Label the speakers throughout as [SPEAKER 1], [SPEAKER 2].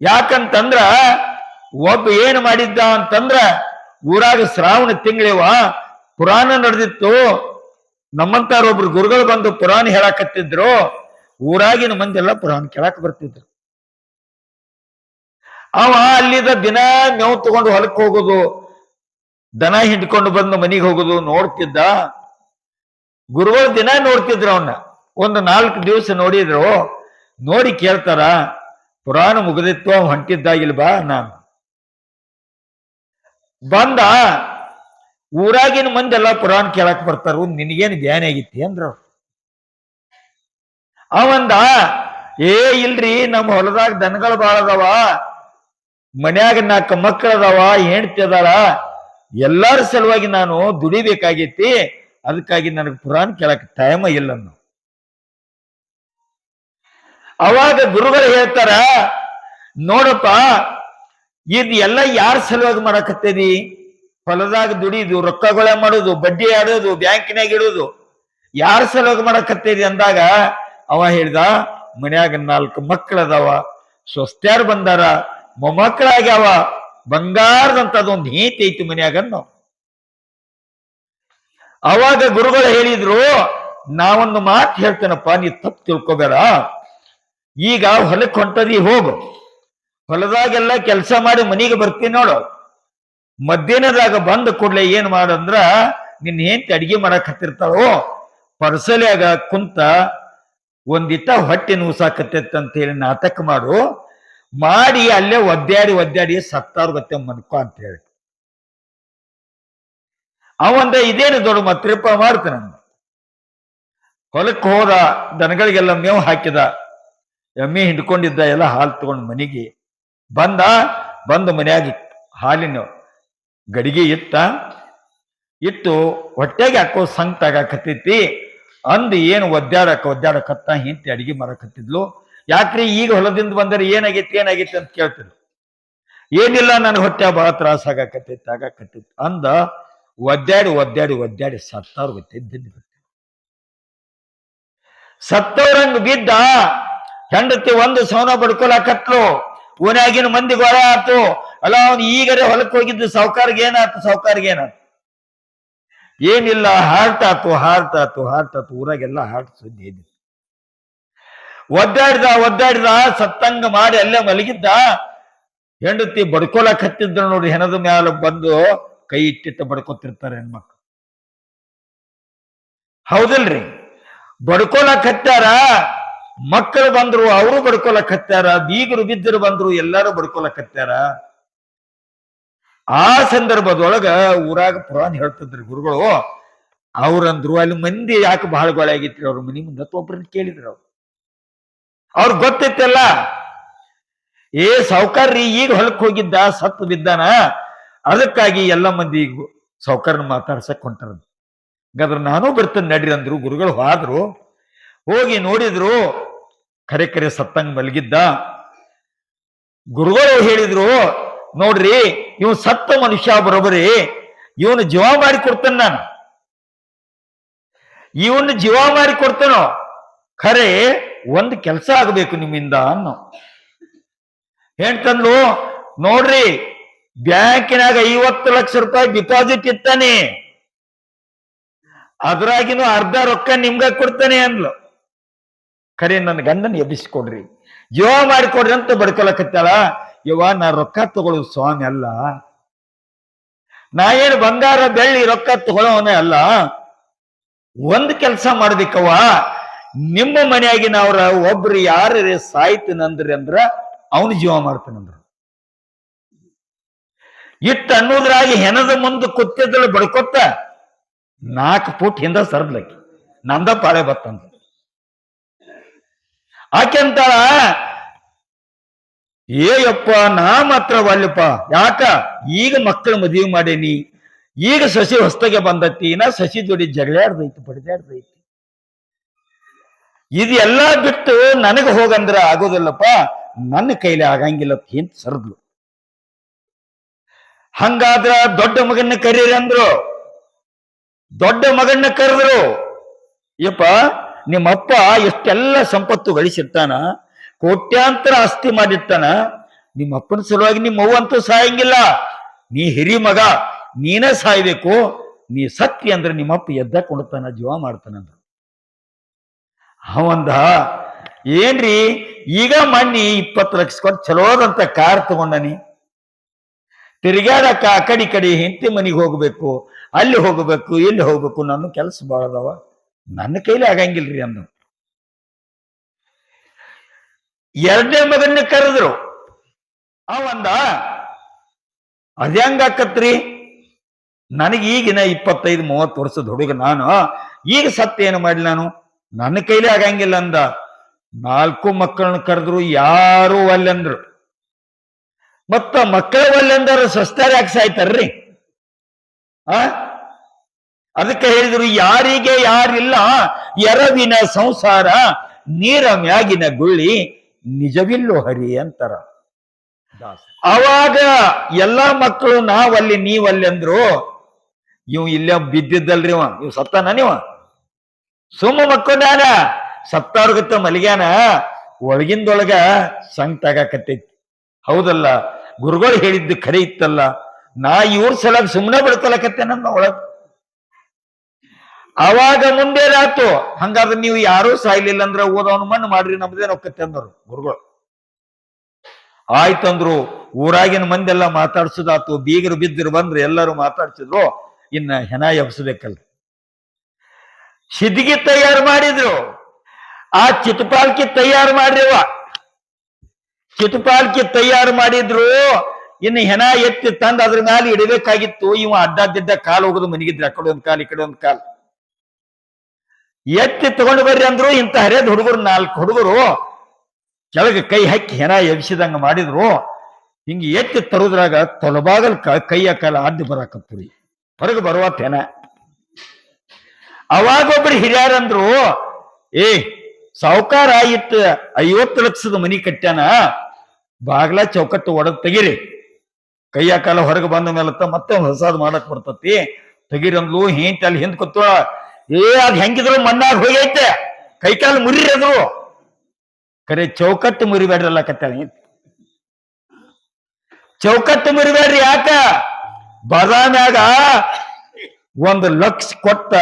[SPEAKER 1] ಯಾಕಂತಂದ್ರ ಒಬ್ಬ ಏನ್ ಮಾಡಿದ್ದ ಅಂತಂದ್ರ ಊರಾಗ ಶ್ರಾವಣ ತಿಂಗಳಿವ ಪುರಾಣ ನಡೆದಿತ್ತು. ನಮ್ಮಂತಾರ ಒಬ್ರು ಗುರುಗಳು ಬಂದು ಪುರಾಣ ಹೇಳಾಕತ್ತಿದ್ರು. ಊರಾಗಿನ ಮಂದಿ ಎಲ್ಲ ಪುರಾಣ ಕೇಳಾಕ ಬರ್ತಿದ್ರು. ಅವ ಅಲ್ಲಿದ ದಿನ ಮೇವು ತಗೊಂಡು ಹೊಲಕ್ಕೆ ಹೋಗೋದು, ದನ ಹಿಂಡ್ಕೊಂಡು ಬಂದು ಮನೆಗೆ ಹೋಗೋದು ನೋಡ್ತಿದ್ದ. ಗುರುಗಳು ದಿನ ನೋಡ್ತಿದ್ರು ಅವನ್ನ ಒಂದು ನಾಲ್ಕು ದಿವಸ ನೋಡಿದ್ರು. ನೋಡಿ ಕೇಳ್ತಾರ ಪುರಾಣ ಮುಗಿದಿತ್ತು ಅವ್ ಹೊಂಟಿದ್ದಾಗಿಲ್ ಬಾ ನಾನು. ಬಂದ ಊರಾಗಿನ ಮಂದಿ ಎಲ್ಲ ಪುರಾಣ ಕೇಳಕ್ ಬರ್ತಾರು, ನಿನಗೇನು ಧ್ಯಾನ ಆಗಿತ್ತಿ ಅಂದ್ರ ಅವಂದ, ಏ ಇಲ್ರಿ ನಮ್ಮ ಹೊಲದಾಗ ದನಗಳು ಬಾಳ ಅದಾವ, ಮನ್ಯಾಗ ನಾಲ್ಕು ಮಕ್ಕಳು ಅದಾವ, ಹೆಂಡತಿ ಅದಾಳ, ಎಲ್ಲಾರ ಸಲುವಾಗಿ ನಾನು ದುಡಿಬೇಕಾಗೈತಿ, ಅದಕ್ಕಾಗಿ ನನಗೆ ಪುರಾಣ ಕೇಳಕ್ ಟೈಮ್ ಇಲ್ಲ ಅನ್ನೋ ಅವಾಗ ಗುರುಗಳು ಹೇಳ್ತಾರ, ನೋಡಪ್ಪ, ಇದು ಎಲ್ಲ ಯಾರ ಸಲುವಾಗಿ ಮಾಡಕತ್ತೇದಿ ಹೊಲದಾಗ ದುಡಿದು ರೊಕ್ಕಗಳ ಮಾಡೋದು, ಬಡ್ಡಿ ಆಡೋದು ಬ್ಯಾಂಕಿನಾಗ ಇಡೋದು, ಯಾರ ಸಲುವಾಗಿ ಮಾಡಕತ್ತೇದಿ ಅಂದಾಗ, ಅವ ಹೇಳ್ದ, ಮನ್ಯಾಗ ನಾಲ್ಕು ಮಕ್ಕಳದಾವ ಸ್ವಸ್ತ್ಯಾರು ಬಂದಾರ, ಮೊಮ್ಮಕ್ಕಳಾಗ್ಯಾವ, ಬಂಗಾರದಂತದೊಂದು ಹೇತಿ ಐತಿ ಮನ್ಯಾಗ ಅನ್ನೋ. ಅವಾಗ ಗುರುಗಳು ಹೇಳಿದ್ರು, ನಾವೊಂದು ಮಾತು ಹೇಳ್ತೇನಪ್ಪ, ನೀ ತಪ್ಪು ತಿಳ್ಕೊಬೇಡ. ಈಗ ಹೊಲಕ್ಕೆ ಹೊಂಟದಿ, ಹೋಗು. ಹೊಲದಾಗೆಲ್ಲ ಕೆಲಸ ಮಾಡಿ ಮನೆಗೆ ಬರ್ತೀನಿ ನೋಡು. ಮಧ್ಯಾಹ್ನದಾಗ ಬಂದ ಕೂಡಲೇ ಏನ್ ಮಾಡಂದ್ರ, ನಿನ್ನ ಹೆಂಡತಿ ಅಡಿಗೆ ಮಾಡಕ್ ಹತ್ತಿರ್ತಾಳೋ, ಪರ್ಸಲ್ಯಾಗ ಕುಂತ ಒಂದಿಟ್ಟ ಹೊಟ್ಟೆ ನೂಸಾಕತ್ತೈತೆ ಅಂತ ಹೇಳಿ ನಾಟಕ ಮಾಡು. ಮಾಡಿ ಅಲ್ಲೇ ಒದ್ದಾಡಿ ಒದ್ದಾಡಿ ಸತ್ತಾರು ಗತ್ತೆ ಮನ್ಕೋ ಅಂತ ಹೇಳಿ. ಅವಂದ ಇದೇನು ದೊಡ್ಡ ಮತ್ರಿಪ್ಪ ಮಾಡ್ತಾನ ಹೊಲಕ್ಕೆ ಹೋದ ದನಗಳಿಗೆಲ್ಲ ಮೇವು ಹಾಕಿದ. ಎಮ್ಮೆ ಹಿಂಡ್ಕೊಂಡಿದ್ದ ಎಲ್ಲ ಹಾಲು ತಗೊಂಡು ಮನೆಗೆ ಬಂದ, ಬಂದು ಮನ್ಯಾಗ ಹಾಲಿನ ಗಡಿಗೆ ಇತ್ತ, ಇಟ್ಟು ಹೊಟ್ಟೆಗೆ ಹಾಕೋ ಸಂಕಟ ಆಗಾಕತ್ತೈತಿ. ಅಂದು ಏನು ಒದ್ದಾಡಕ, ಒದ್ದಾಡಕತ್ತ ಹಿಂತಿ ಅಡಿಗೆ ಮಾಡಕತ್ತಿದ್ಲು. ಯಾಕ್ರಿ ಈಗ ಹೊಲದಿಂದ ಬಂದರೆ ಏನಾಗೈತಿ ಏನಾಗೈತಿ ಅಂತ ಕೇಳ್ತಿದ್ರು ಏನಿಲ್ಲ, ನನ್ನ ಹೊಟ್ಟೆ ಬಹಳ ತ್ರಾಸ ಆಗಾಕತ್ತೈತಿ ಆಗಾಕತ್ತೈತಿ ಅಂದ ಒದ್ದಾಡಿ ಒದ್ದಾಡಿ ಒದ್ದಾಡಿ ಸತ್ತವ್ರು ಗೊತ್ತಿದ್ದ ಸತ್ತವ್ರಂಗ್ ಬಿದ್ದ. ಹೆಂಡತಿ ಒಂದು ಸೌನ ಬಡ್ಕೊಳಕತ್ಲು ಓನಾಗಿನ ಮಂದಿ ಗೊಳ ಆತು. ಅಲ್ಲ, ಅವನು ಈಗರೆ ಹೊಲಕ್ಕೆ ಹೋಗಿದ್ದು ಸಾವುಕಾರ್ಗೆ ಏನಾತು ಸಾವುಕಾರ್ಗೆ ಏನಾತು? ಏನಿಲ್ಲ ಹಾರ್ಟ್ ಆತು ಹಾರ್ಟ್ ಆತು ಹಾರ್ಟ್ ಆತು ಊರಾಗೆಲ್ಲ ಹಾರ್ಟ್ ಸುದ್ದಿ ಇದೆ. ಒದ್ದಾಡಿದ ಒದ್ದಾಡಿದ, ಸತ್ತಂಗ ಮಾಡಿ ಅಲ್ಲೇ ಮಲಗಿದ್ದ. ಹೆಂಡತಿ ಬಡ್ಕೊಳಕ್ ಹತ್ತಿದ್ರು ನೋಡಿ, ಹೆಣದ ಮ್ಯಾಲ ಬಂದು ಕೈ ಇಟ್ಟಿಟ್ಟು ಬಡ್ಕೊತಿರ್ತಾರೆ ಹೆಣ್ಮಕ್ಳು. ಹೌದಲ್ರಿ? ಬಡ್ಕೊಳಕ್ ಹತ್ತಾರ ಮಕ್ಕಳು ಬಂದ್ರು ಅವರು ಬಡ್ಕೊಳಕ್ ಹತ್ತಾರ ಬೀಗರು ಬಿದ್ದರು ಬಂದ್ರು ಎಲ್ಲಾರು ಬಡ್ಕೊಳಕ್ ಹತ್ತಾರ ಆ ಸಂದರ್ಭದೊಳಗ ಊರಾಗ ಪುರಾಣ ಹೇಳ್ತಿದ್ರು ಗುರುಗಳು, ಅವ್ರಂದ್ರು ಅಲ್ಲಿ ಮಂದಿ ಯಾಕೆ ಬಹಳ ಗೊಳೆ ಆಗಿತ್ರಿ, ಅವ್ರ ಮನಿ ಮುಂದೆ ಒಬ್ಬರನ್ನ ಕೇಳಿದ್ರು ಅವ್ರು. ಅವ್ರ ಗೊತ್ತಿತ್ತಲ್ಲ, ಏ ಸೌಕರ್ಯ ಈಗ ಹೊಲಕ್ ಹೋಗಿದ್ದ ಸತ್ತು ಬಿದ್ದಾನ, ಅದಕ್ಕಾಗಿ ಎಲ್ಲ ಮಂದಿ ಸಾವ್ಕಾರನ ಮಾತಾಡ್ಸಕ್ ಹೊಂಟಾರ. ಹಂಗಾದ್ರೆ ನಾನು ಬರ್ತೇನೆ ನಡ್ರಿ ಅಂದ್ರು ಗುರುಗಳು ಹೋದ್ರು ಹೋಗಿ ನೋಡಿದ್ರು ಕರೆ ಕರೆ ಸತ್ತಂಗ್ ಮಲಗಿದ್ದ. ಗುರುಗಳು ಹೇಳಿದ್ರು, ನೋಡ್ರಿ ಇವ್ ಸತ್ತ ಮನುಷ್ಯ ಬರೋಬರಿ ಇವನು ಜೀವ ಮಾಡಿ ಕೊಡ್ತೇನೆ ನಾನು. ಇವನು ಜೀವ ಮಾಡಿ ಕೊಡ್ತೇನೋ, ಖರೆ, ಒಂದು ಕೆಲಸ ಆಗಬೇಕು ನಿಮ್ಮಿಂದ ಅನ್ನೋ. ಹೇಳ್ತಂದ್ಲು, ನೋಡ್ರಿ, ಬ್ಯಾಂಕಿನಾಗ ಐವತ್ತು ಲಕ್ಷ ರೂಪಾಯಿ ಡಿಪಾಸಿಟ್ ಇತ್ತಾನೆ ಅದ್ರಾಗಿನೂ ಅರ್ಧ ರೊಕ್ಕ ನಿಮ್ಗ ಕೊಡ್ತಾನೆ ಅಂದ್ಲು. ಖರೆ ನನ್ನ ಗಂಡನ ಎಬ್ಬಿಸಿಕೊಡ್ರಿ. ಜೀವ ಮಾಡಿಕೊಡ್ರಿ ಅಂತ ಬಡ್ಕೊಳಕತ್ತಾಳ. ಯವ್ವ, ನಾ ರೊಕ್ಕ ತಗೊಳ್ಳೋ ಸ್ವಾಮಿ ಅಲ್ಲ. ನಾ ಏನು ಬಂಗಾರ, ಬೆಳ್ಳಿ, ರೊಕ್ಕ ತಗೊಳ್ಳೋನೇ ಅಲ್ಲ. ಒಂದ್ ಕೆಲಸ ಮಾಡ್ಬೇಕವ್ವ. ನಿಮ್ಮ ಮನೆಯಾಗಿನವ್ರ ಒಬ್ರು ಯಾರ ಸಾಯ್ತೀನಂದ್ರಿ ಅಂದ್ರ ಅವನು ಜೀವ ಮಾಡ್ತಾನಂದ್ರ ಇಟ್ಟು ಅನ್ನೋದ್ರಾಗಿ ಹೆಣದ ಮುಂದೆ ಕುತ್ತಿದ್ದಳು ಬಡ್ಕೊತ್ತ ನಾಲ್ಕು ಫುಟ್ ಹಿಂದ ಸರ್ದ್ಲಕ್ಕಿ. ನಂದ ಪಾಳೆ ಬತ್ತಂತ ಆಕೆ ಅಂತಾಳ ಏಯಪ್ಪ, ನಾ ಮಾತ್ರ ಒಲ್ಲಪ್ಪ ಯಾಕ? ಈಗ ಮಕ್ಕಳು ಮದುವೆ ಮಾಡೇನಿ. ಈಗ ಸಸಿ ಹೊಸ್ತಗೆ ಬಂದತಿ. ನಾ ಸಸಿ ದುಡಿ ಜಗಳಾಡ್ದೈತಿ ಇದು ಎಲ್ಲಾ ಬಿಟ್ಟು ನನಗೆ ಹೋಗಂದ್ರ ಆಗೋದಿಲ್ಲಪ್ಪ. ನನ್ನ ಕೈಲಿ ಆಗಂಗಿಲ್ಲ ಅಂತ ಸರ್ದ್ಲು. ಹಂಗಾದ್ರ ದೊಡ್ಡ ಮಗನ್ನ ಕರೀರಿ ಅಂದ್ರು. ದೊಡ್ಡ ಮಗನ್ನ ಕರೆದ್ರು. ಯಪ್ಪ ನಿಮ್ಮಪ್ಪ ಎಷ್ಟೆಲ್ಲ ಸಂಪತ್ತು ಗಳಿಸಿರ್ತಾನ, ಕೋಟ್ಯಾಂತರ ಆಸ್ತಿ ಮಾಡಿರ್ತಾನ, ನಿಮ್ಮಪ್ಪನ ಸಲುವಾಗಿ ನಿಮ್ಮ ಅಂತೂ ಸಾಯಂಗಿಲ್ಲ. ನೀ ಹಿರಿ ಮಗ, ನೀನೇ ಸಾಯ್ಬೇಕು. ನೀ ಸತ್ತಿ ಅಂದ್ರೆ ನಿಮ್ಮಪ್ಪ ಎದ್ದ ಕೊಡ್ತಾನ, ಜೀವ ಮಾಡ್ತಾನಂದ ಅವಂದ, ಏನ್ರಿ, ಈಗ ಮಣ್ಣಿ ಇಪ್ಪತ್ತು ಲಕ್ಷ ಕೊಟ್ಟು ಚಲೋದಂತ ಕಾರ್ ತಗೊಂಡನಿ ತಿರುಗಾಡಕ್ಕ ಆ ಕಡೆ ಕಡೆ ಹೆಂಡತಿ ಮನೆಗೆ ಹೋಗ್ಬೇಕು, ಅಲ್ಲಿ ಹೋಗ್ಬೇಕು, ಇಲ್ಲಿ ಹೋಗ್ಬೇಕು, ನನ್ನ ಕೆಲಸ ಭಾಳ ಅದಾವ ನನ್ನ ಕೈಲಿ ಆಗಂಗಿಲ್ರಿ ಅಂದ ಎರಡನೇ ಮಗನ್ನ ಕರೆದ್ರು, ಅವಂದ ಆಕತ್ರಿ? ನನಗೆ ಈಗಿನ ಇಪ್ಪತ್ತೈದು, ಮೂವತ್ತು ವರ್ಷದ ಹುಡುಗ ನಾನು, ಈಗ ಸತ್ಯ ಏನು ಮಾಡಲಿ ನಾನು? ನನ್ನ ಕೈಲಿ ಆಗಂಗಿಲ್ಲ ಅಂದ. ನಾಲ್ಕು ಮಕ್ಕಳನ್ನ ಕರೆದ್ರು, ಯಾರು ಒಲ್ಲೆಂದ್ರು ಮತ್ತ ಮಕ್ಕಳ ಒಲ್ಲೆಂದ್ರ ಸಸ್ತಾರ ಯಾಕೆ ಸಾಯ್ತಾರ್ರಿ ಆ? ಅದಕ್ಕೆ ಹೇಳಿದ್ರು, ಯಾರಿಗೆ ಯಾರಿಲ್ಲ, ಎರವಿನ ಸಂಸಾರ ನೀರ ಮ್ಯಾಗಿನ ಗುಳ್ಳಿ, ನಿಜವಿಲ್ಲೋ ಹರಿ ಅಂತಾರ. ಅವಾಗ ಎಲ್ಲಾ ಮಕ್ಕಳು ನಾವಲ್ಲಿ, ನೀವಲ್ಲಿ ಅಂದ್ರು, ಇವ್ ಇಲ್ಲೇ ಬಿದ್ದಿದ್ದಲ್ರಿ ಇವ, ಇವ್ ಸತ್ತಾನ ನೀವ. ಸುಮ್ಮ ಮಕ್ಕೊಂಡಾನ ಸತ್ತಾರ್ಗತ್ತ ಮಲಗ್ಯಾನ, ಒಳಗಿಂದೊಳಗ ಸಂಕಟ ತಗಾಕತ್ತೈತಿ ಹೌದಲ್ಲ, ಗುರುಗಳು ಹೇಳಿದ್ದು ಖರೆ ಇತ್ತಲ್ಲ, ನಾ ಇವ್ರ ಸಲ ಸುಮ್ಮನೆ ಬಡ್ಕೊಳಕತ್ತೇನ ಒಳಗ್. ಅವಾಗ ಮುಂದೇನಾಯ್ತು ಹಂಗಾದ್ರೆ ನೀವು ಯಾರೂ ಸಾಯ್ಲಿಲ್ಲ ಅಂದ್ರೆ ಓದವನ ಮಣ್ಣು ಮಾಡ್ರಿ ನಮ್ದೇ ರೊಕ್ಕ ತಂದರು ಗುರುಗಳು. ಆಯ್ತಂದ್ರು ಊರಾಗಿನ ಮಂದೆಲ್ಲ ಮಾತಾಡ್ಸೋದಾತು, ಬೀಗರು ಬಿದ್ದರು ಬಂದ್ರು ಎಲ್ಲರೂ ಮಾತಾಡ್ಸಿದ್ರು, ಇನ್ನ ಹೆಣ ಎಬ್ಸ್ಬೇಕಲ್ಲ ಸಿದ್ಗಿ ತಯಾರು ಮಾಡಿದ್ರು. ಆ ಚಿಟಪಾಲ್ಕಿ ತಯಾರು ಮಾಡಿರುವ ಚಿಟಪಾಲ್ಕಿ ತಯಾರು ಮಾಡಿದ್ರು, ಇನ್ನು ಹೆಣ ಎತ್ತಿ ತಂದು ಅದ್ರ ಮೇಲೆ ಇಡಬೇಕಾಗಿತ್ತು, ಇವ ಅಡ್ಡಾದಿದ್ದ ಕಾಲು ಹೋಗುದು ಮನಿಗಿದ್ರೆ, ಆ ಕಡೆ ಒಂದ್ ಕಾಲು, ಈ ಕಡೆ ಒಂದ್ ಕಾಲು. ಎತ್ತಿ ತಗೊಂಡು ಬರ್ರಿ ಅಂದ್ರು ಇಂಥ ಹರಿಯದ ಹುಡುಗರು, ನಾಲ್ಕು ಹುಡುಗರು ಕೆಳಗೆ ಕೈ ಹಾಕಿ ಹೆಣ ಎಬ್ಸಿದಂಗ ಮಾಡಿದ್ರು. ಹಿಂಗ ಎತ್ತಿ ತರುದ್ರಾಗ ತೊಲಬಾಗಲ್ ಕೈಯ ಕಾಲ ಅಡ್ಡಿ ಬರಾಕತ್ರಿ ಹೊರಗೆ ಬರುವ ಅವಾಗ ಒಬ್ರು ಹಿರಿಯಾರಂದ್ರು, ಏ, ಸಾವುಕಾರ ಇತ್ತು ಐವತ್ತು ಲಕ್ಷದ ಮನಿ ಕಟ್ಟ್ಯಾನ, ಬಾಗ್ಲ ಚೌಕಟ್ಟು ಒಡದ್ ತೆಗಿರಿ. ಕೈಯ ಕಾಲ ಹೊರಗೆ ಬಂದ ಮೇಲತ್ತ ಮತ್ತೆ ಹೊಸಾದ್ ಮಾಡಕ್ ಬರ್ತತಿ. ತೆಗಿರಂದ್ಲು ಹೆಂಟ್ ಅಲ್ಲಿ ಹಿಂದ್ ಏ ಅದ್ ಹೆಂಗಿದ್ರು ಮಣ್ಣಾಗ ಹೋಗೈತೆ. ಕೈ ಕಾಲು ಮುರಿರಿ ಅದು ಕರೆ ಚೌಕಟ್ಟು ಮುರಿಬೇಡ್ರಲ್ಲ ಕತ್ತಾಳ ಚೌಕಟ್ಟು ಮುರಿಬೇಡ್ರಿ ಯಾಕ? ಬದಾಮ್ಯಾಗ ಒಂದು ಲಕ್ಷ ಕೊಟ್ಟ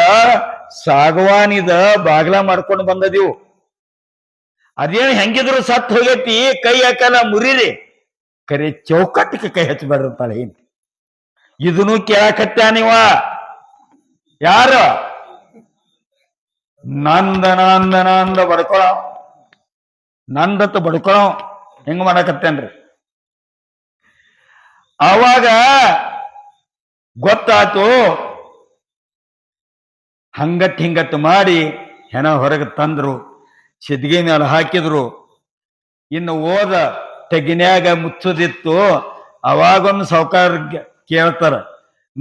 [SPEAKER 1] ಸಾಗವಾನಿದ ಬಾಗ್ಲ ಮಾಡ್ಕೊಂಡು ಬಂದದಿವು. ಅದೇನು ಹೆಂಗಿದ್ರು ಸತ್ತು ಹೋಗೈತಿ, ಕೈ ಹಾಕಲ್ಲ, ಮುರಿರಿ. ಕರೆ ಚೌಕಟ್ಟಿಗೆ ಕೈ ಹಚ್ಚಬೇಡ್ರಂತಾಳೆ ಇದನ್ನು ನೀವ? ಯಾರು? ನಂದ ನಂದ ನಂದ ಬಡ್ಕೊಳ ನಂದತ್ ಬಡ್ಕೊಳ, ಹೆಂಗ್ ಮಾಡಕತ್ತೇನ್ರಿ? ಅವಾಗ ಗೊತ್ತಾತು ಹಂಗಟ್ ಹಿಂಗಟ್ ಮಾಡಿ ಹೆಣ ಹೊರಗೆ ತಂದ್ರು, ಸಿದ್ಗಿ ಮೇಲೆ ಹಾಕಿದ್ರು. ಇನ್ನು ಓದ ತೆಗಿನ್ಯಾಗ ಮುಚ್ಚದಿತ್ತು, ಅವಾಗೊಂದು ಸಾವುಕಾರ ಕೇಳ್ತಾರ.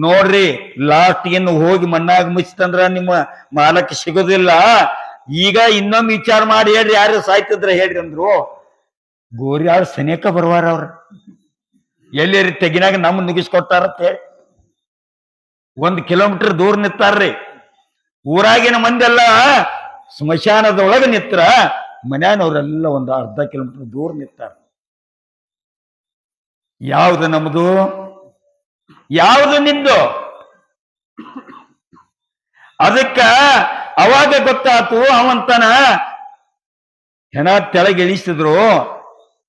[SPEAKER 1] ನೋಡ್ರಿ ಲಾಸ್ಟ್ ಏನು ಹೋಗಿ ಮಣ್ಣಾಗ ಮುಚ್ಚಿತಂದ್ರ ನಿಮ್ಮ ಮಾಲಕ್ಕೆ ಸಿಗೋದಿಲ್ಲ. ಈಗ ಇನ್ನೊಮ್ಮೆ ವಿಚಾರ ಮಾಡಿ ಹೇಳ್ರಿ ಯಾರು ಸಾಯ್ತಿದ್ರ ಹೇಳ್ರಿ ಅಂದ್ರು. ಗೋರ್ಯಾಳ ಸನೇಕ ಬರ್ವಾರ ಅವ್ರ. ಎಲ್ಲಿ ತೆಗಿನಾಗ ನಮ್ಮ ನುಗ್ಗಿಸ್ಕೊಟ್ಟಾರತ್ತ ಹೇಳಿ. ಒಂದ್ ಕಿಲೋಮೀಟರ್ ದೂರ ನಿಂತಾರ್ರಿ. ಊರಾಗಿನ ಮಂದೆಲ್ಲ ಸ್ಮಶಾನದೊಳಗ ನಿತ್ರ ಮನ್ಯಾನವರೆಲ್ಲ ಒಂದು ಅರ್ಧ ಕಿಲೋಮೀಟರ್ ದೂರ ನಿತ್ತಾರ ಯಾವ್ದು ನಮ್ದು? ಯಾವ್ದು ನಿಂದು? ಅದಕ್ಕ ಅವಾಗ ಗೊತ್ತಾತು ಅವಂತನ ಹೆಣ ತೆಳಗೆ ಇಳಿಸಿದ್ರು.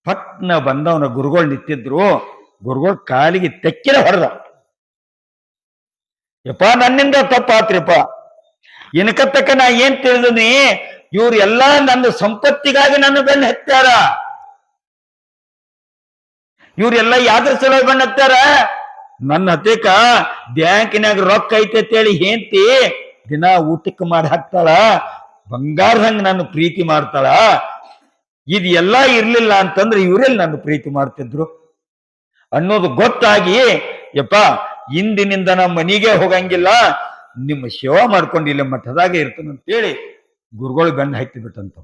[SPEAKER 1] ಪಟ್ನ ಬಂದವನ ಗುರುಗಳು ನಿಂತಿದ್ರು. ಗುರುಗಳು ಕಾಲಿಗೆ ತೆಕ್ಕಿನ ಹೊಡೆದ. ಯಪ್ಪ, ನನ್ನಿಂದ ತಪ್ಪಾತ್ರಿಪ್ಪ. ಇನ್ಕತ್ತಕ್ಕ ನಾ ಏನ್ ತಿಳಿದನಿ? ಇವ್ರೆಲ್ಲ ನನ್ನ ಸಂಪತ್ತಿಗಾಗಿ ನನ್ನ ಬೆನ್ನ ಹತ್ತಾರ ಇವ್ರೆಲ್ಲ ಯಾದ್ರ ಸಲುವಾಗಿ ಬೆನ್ನ ಹತ್ತಾರ ನನ್ನ ಹತ್ತಿಕ ಬ್ಯಾಂಕಿನಾಗ ರೊಕ್ಕ ಐತೆ ಅಂತೇಳಿ ಹೇಂತಿ ದಿನ ಊಟಕ್ಕೆ ಮಾಡಿ ಹಾಕ್ತಾಳ ಬಂಗಾರದಂಗ ನನ್ನ ಪ್ರೀತಿ ಮಾಡ್ತಾಳ, ಇದು ಎಲ್ಲ ಇರ್ಲಿಲ್ಲ ಅಂತಂದ್ರೆ ಇವರೆಲ್ಲ ನನ್ನ ಪ್ರೀತಿ ಮಾಡ್ತಿದ್ರು. ಅನ್ನೋದು ಗೊತ್ತಾಗಿ, ಯಪ್ಪ, ಇಂದಿನಿಂದ ನಮ್ಮ ಮನೆಗೆ ಹೋಗಂಗಿಲ್ಲ, ನಿಮ್ಮ ಸೇವಾ ಮಾಡ್ಕೊಂಡು ಇಲ್ಲಿ ಮಠದಾಗ ಅಂತ ಅಂತೇಳಿ ಗುರುಗಳು ಬೆನ್ನ ಹತ್ತಿ ಬಿಟ್ಟಂತ